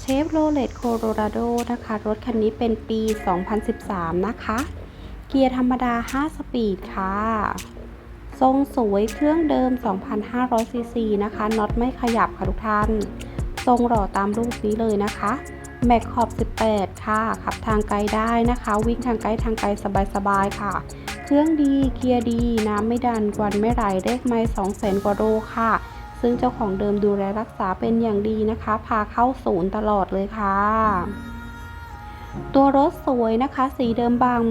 เชฟโรเลตโคโ o ราโดนะคะ รถคันนี้เป็นปี 2013 นะคะ เกียร์ธรรมดา 5 สปีดค่ะ ทรงสวยเครื่องเดิม 2,500 ซีซีนะคะน็อตไม่ขยับค่ะทุกท่าน ทรงหล่อตามรูปนี้เลยนะคะแม็กขอบ 18 ค่ะ ขับทางไกลได้นะคะ วิ่งทางไกลทางไกลสบายๆค่ะ เครื่องดี เกียร์ดี น้ำไม่ดันกวันไม่ไหลเลขไม่2แสนกว่าโลค่ะ ซึ่งเจ้าของเดิมดูแลรักษาเป็นอย่างดีนะคะ พาเข้าศูนย์ตลอดเลยค่ะ ตัวรถสวยนะคะ สีเดิมบาง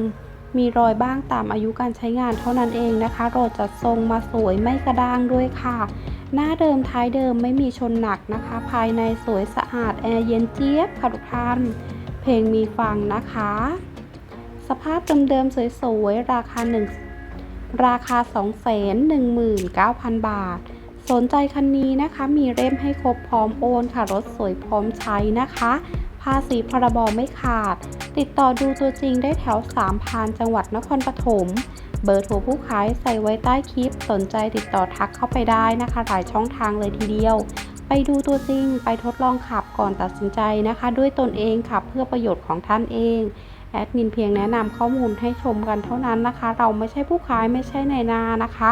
มีรอยบ้างตามอายุการใช้งานเท่านั้นเองนะคะรถจัดทรงมาสวยไม่กระด้างด้วยค่ะ หน้าเดิมท้ายเดิมไม่มีชนหนักนะคะ ภายในสวยสะอาดแอร์เย็นเจี๊ยบค่ะทุกท่านเพลงมีฟังนะคะ สภาพเดิมๆสวยๆราคา1ราคา 219,000 บาท สนใจคันนี้นะคะมีเล่มให้ครบพร้อมโอนค่ะ รถสวยพร้อมใช้นะคะ ภาษีพรบไม่ขาด ติดต่อดูตัวจริงได้แถวสามพานจังหวัดนครปฐมเบอร์โทรผู้ขายใส่ไว้ใต้คลิป สนใจติดต่อทักเข้าไปได้นะคะ หลายช่องทางเลยทีเดียว ไปดูตัวจริง ไปทดลองขับก่อนตัดสินใจนะคะ ด้วยตนเองค่ะเพื่อประโยชน์ของท่านเองแอดมินเพียงแนะนำข้อมูลให้ชมกันเท่านั้นนะคะ เราไม่ใช่ผู้ขายไม่ใช่ในายนานะคะ